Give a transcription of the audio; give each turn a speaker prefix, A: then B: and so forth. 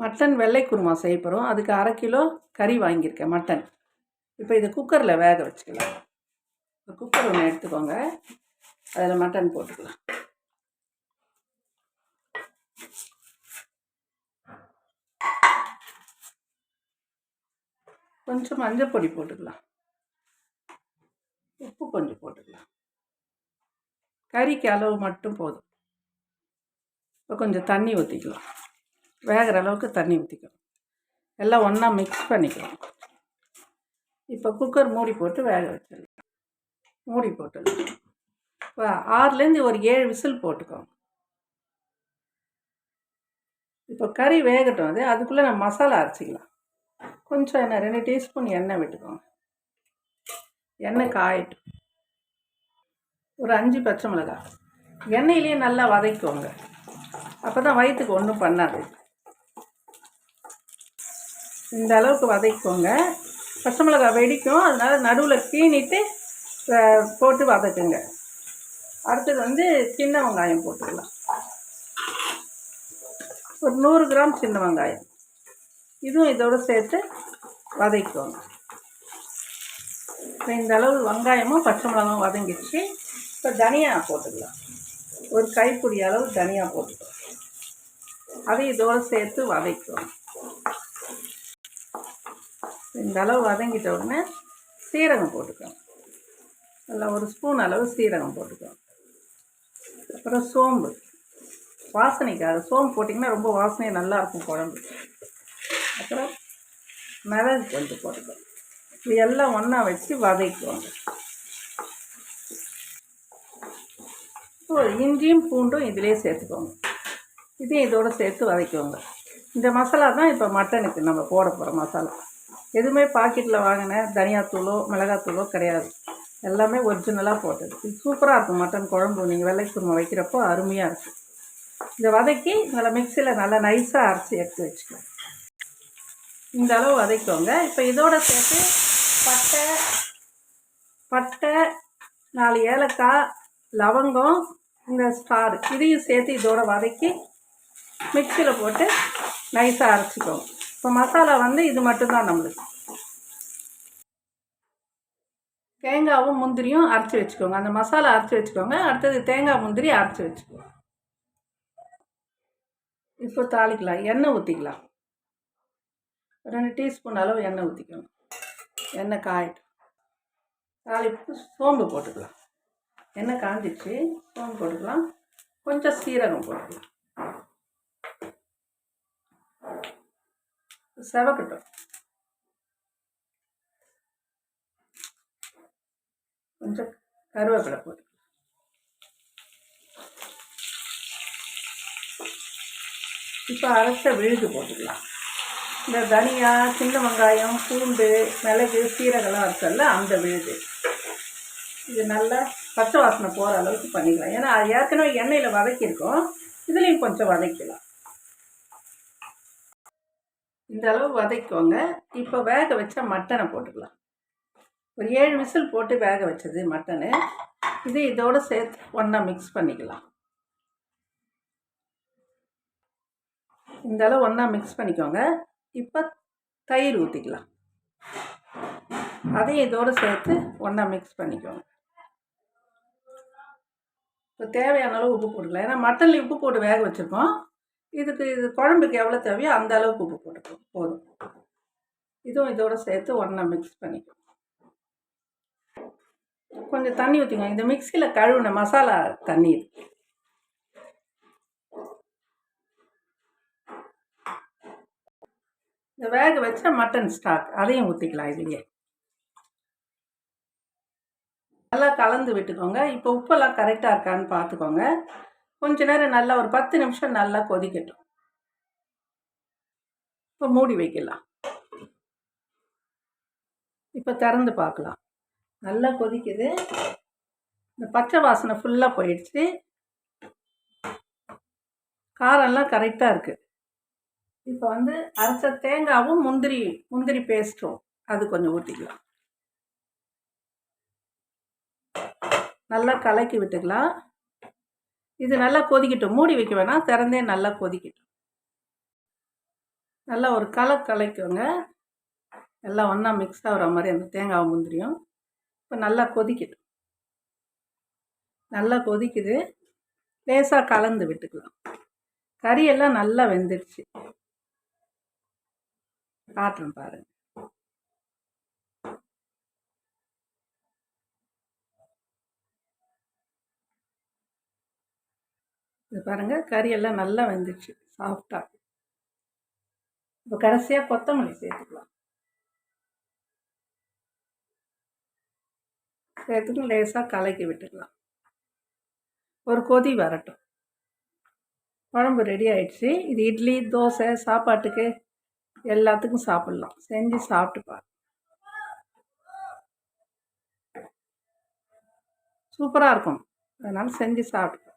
A: Mutton வெள்ளை குருமா செய்ய போகிறோம் அதுக்கு அரை கிலோ கறி வாங்கியிருக்கேன் மட்டன். இப்போ இதை குக்கரில் வேக வச்சுக்கலாம். இப்போ குக்கர் ஒன்று எடுத்துக்கோங்க. அதில் மட்டன் போட்டுக்கலாம். கொஞ்சம் மஞ்சள் பொடி போட்டுக்கலாம். உப்பு கொஞ்சம் போட்டுக்கலாம். கறிக்கு அளவு மட்டும் போதும். இப்போ கொஞ்சம் தண்ணி ஊற்றிக்கலாம். வேகிற அளவுக்கு தண்ணி ஊற்றிக்கணும் எல்லாம் ஒன்றா மிக்ஸ் பண்ணிக்கணும். இப்போ குக்கர் மூடி போட்டு வேக வச்சிடலாம். மூடி போட்டுடலாம். இப்போ ஆறுலேருந்து ஒரு ஏழு விசில் போட்டுக்கோங்க. இப்போ கறி வேகட்டும் அது. அதுக்குள்ளே நம்ம மசாலா அரைச்சிக்கலாம். கொஞ்சம் எண்ணெய் ரெண்டு டீஸ்பூன் எண்ணெய் விட்டுக்கோங்க. எண்ணெய் காயட்டும். ஒரு அஞ்சு பச்சை மிளகாய். எண்ணெயிலேயே நல்லா வதக்கிக்கோங்க. அப்போ தான் வயிற்றுக்கு ஒன்றும் பண்ணாது. இந்த அளவுக்கு வதக்கிக்கோங்க. பச்சை மிளகாய் வெடிக்கும். அதனால் நடுவில் கீணிட்டு போட்டு வதக்குங்க. அடுத்தது வந்து சின்ன வெங்காயம் போட்டுக்கலாம். ஒரு நூறு கிராம் சின்ன வெங்காயம். இதுவும் இதோடு சேர்த்து வதக்கிக்கோங்க. இப்போ இந்த அளவு வெங்காயமும் பச்சை மிளகாயும் வதங்கிடுச்சு. இப்போ தனியா போட்டுக்கலாம். ஒரு கைப்பிடி அளவு தனியாக போட்டுக்கலாம். அதையும் இதோடு சேர்த்து வதக்கிக்கோங்க. இந்த அளவு வதங்கிட்ட உடனே சீரகம் போட்டுக்கோங்க நல்லா ஒரு ஸ்பூன் அளவு சீரகம் போட்டுக்கோங்க அப்புறம் சோம்பு. வாசனைக்காக சோம்பு போட்டிங்கன்னா ரொம்ப வாசனையாக நல்லாயிருக்கும் குழம்பு. அப்புறம் மிளகு கொஞ்சம் போட்டுக்கோங்க இது எல்லாம் ஒன்றா வச்சு வதக்குவாங்க இஞ்சியும் பூண்டும் இதிலே சேர்த்துக்கோங்க. இதையும் இதோடு சேர்த்து வதக்குவாங்க இந்த மசாலா தான் இப்போ மட்டனுக்கு நம்ம போட போகிற மசாலா. எதுவுமே பாக்கெட்டில் வாங்கின தனியாத்தூளோ மிளகாத்தூளோ கிடையாது. எல்லாமே ஒரிஜினலாக போட்டது. இது சூப்பராக இருக்கும். மட்டன் குழம்பு நீங்கள் வெள்ளைக்குருமை குருமா வைக்கிறப்போ அருமையாக இருக்கும். இதை வதக்கி நல்லா மிக்சியில் நல்லா நைஸாக அரைச்சி எடுத்து வச்சுக்கலாம். இந்த அளவு வதக்கோங்க இப்போ இதோட சேர்த்து பட்டை பட்டை நாலு ஏலக்காய் லவங்கம் இந்த ஸ்டார் இதையும் சேர்த்து இதோட வதக்கி மிக்சியில் போட்டு நைஸாக அரைச்சிக்கோங்க. இப்போ மசாலா வந்து இது மட்டும்தான் நம்மளுக்கு. தேங்காவும் முந்திரியும் அரைச்சி வச்சுக்கோங்க. அந்த மசாலா அரைச்சி வச்சுக்கோங்க. அடுத்தது தேங்காய் முந்திரி அரைச்சி வச்சுக்கோங்க. இப்போ தாளிக்கலாம். எண்ணெய் ஊற்றிக்கலாம் ரெண்டு டீஸ்பூன் அளவு எண்ணெய் ஊற்றிக்கணும் எண்ணெய் காயட்டும். தாளிப்பு சோம்பு போட்டுக்கலாம். எண்ணெய் காஞ்சிச்சு சோம்பு போட்டுக்கலாம். கொஞ்சம் சீரகம் போட்டுக்கலாம். செவக்கட்டும் கொஞ்சம் கருவேப்பிலை போட்டுக்கலாம். இப்போ அரைச்ச விழுது போட்டுக்கலாம். இந்த தனியா சின்ன வெங்காயம் பூண்டு மிளகு சீரகெல்லாம் அரைச்சல அந்த விழுது. இது நல்லா பச்சை வாசனை போகிற அளவுக்கு பண்ணிக்கலாம். ஏன்னா அது ஏற்கனவே எண்ணெயில் வதக்கியிருக்கோம். இதுலேயும் கொஞ்சம் வதக்கலாம் இந்த அளவு வதக்கிக்கோங்க. இப்போ வேக வச்ச மட்டனை போட்டுக்கலாம். ஒரு ஏழு விசில் போட்டு வேக வச்சது மட்டனு. இது இதோட சேர்த்து ஒன்றா மிக்ஸ் பண்ணிக்கலாம். இந்த அளவு ஒன்றா மிக்ஸ் பண்ணிக்கோங்க. இப்போ தயிர் ஊற்றிக்கலாம் அதையும் இதோடு சேர்த்து ஒன்றா மிக்ஸ் பண்ணிக்கோங்க. இப்போ தேவையான அளவு உப்பு போட்டுக்கலாம். ஏன்னா மட்டனில் உப்பு போட்டு வேக வச்சுருக்கோம். இதுக்கு இது குழம்புக்கு எவ்வளோ தேவையோ அந்த அளவுக்கு உப்பு போட்டுக்கோங்க. போதும். இதுவும் இதோட சேர்த்து ஒன்றா மிக்ஸ் பண்ணிக்கோங்க. கொஞ்சம் தண்ணி ஊற்றிக்கோங்க இந்த மிக்சியில் கழுவுன மசாலா தண்ணி இந்த வேக வச்ச மட்டன் ஸ்டாக் அதையும் ஊற்றிக்கலாம் இதுலேயே. நல்லா கலந்து விட்டுக்கோங்க. இப்போ உப்பெல்லாம் கரெக்டாக இருக்கான்னு பார்த்துக்கோங்க கொஞ்ச நேரம் நல்லா ஒரு பத்து நிமிஷம் நல்லா கொதிக்கட்டும். இப்போ மூடி வைக்கலாம். இப்போ திறந்து பார்க்கலாம் நல்லா கொதிக்குது. இந்த பச்சை வாசனை ஃபுல்லாக போயிடுச்சு. காரம்லாம் கரெக்டாக இருக்குது இப்போ வந்து அரைச்ச தேங்காவும் முந்திரி முந்திரி பேஸ்ட்டும் அது கொஞ்சம் ஊற்றிக்கலாம் நல்லா கலக்கி விட்டுக்கலாம். இது நல்லா கொதிக்கட்டும். மூடி வைக்க வேணாம். திறந்தே நல்லா கொதிக்கட்டும். நல்லா ஒரு கலை கலைக்குங்க எல்லாம் ஒன்றா மிக்ஸ் ஆகிற மாதிரி அந்த தேங்காய் முந்திரியும். இப்போ நல்லா கொதிக்குது. நல்லா கொதிக்குது. லேசாக கலந்து விட்டுக்கலாம். கறியெல்லாம் நல்லா வெந்துடுச்சு காட்டுறேன் பாருங்க. இது பாருங்க கறியெல்லாம் நல்லா வெந்துடுச்சு சாஃப்டாக இப்போ கடைசியாக கொத்தமல்லி சேர்த்துக்கலாம். சேர்த்துக்கும் லேசாக கலக்கி விட்டுக்கலாம். ஒரு கொதி வரட்டும். குழம்பு ரெடி ஆயிடுச்சு. இது இட்லி தோசை சாப்பாட்டுக்கு எல்லாத்துக்கும் சாப்பிட்லாம். செஞ்சு சாப்பிட்டு பாரு சூப்பராக இருக்கும். அதனால் செஞ்சு சாப்பிட்டு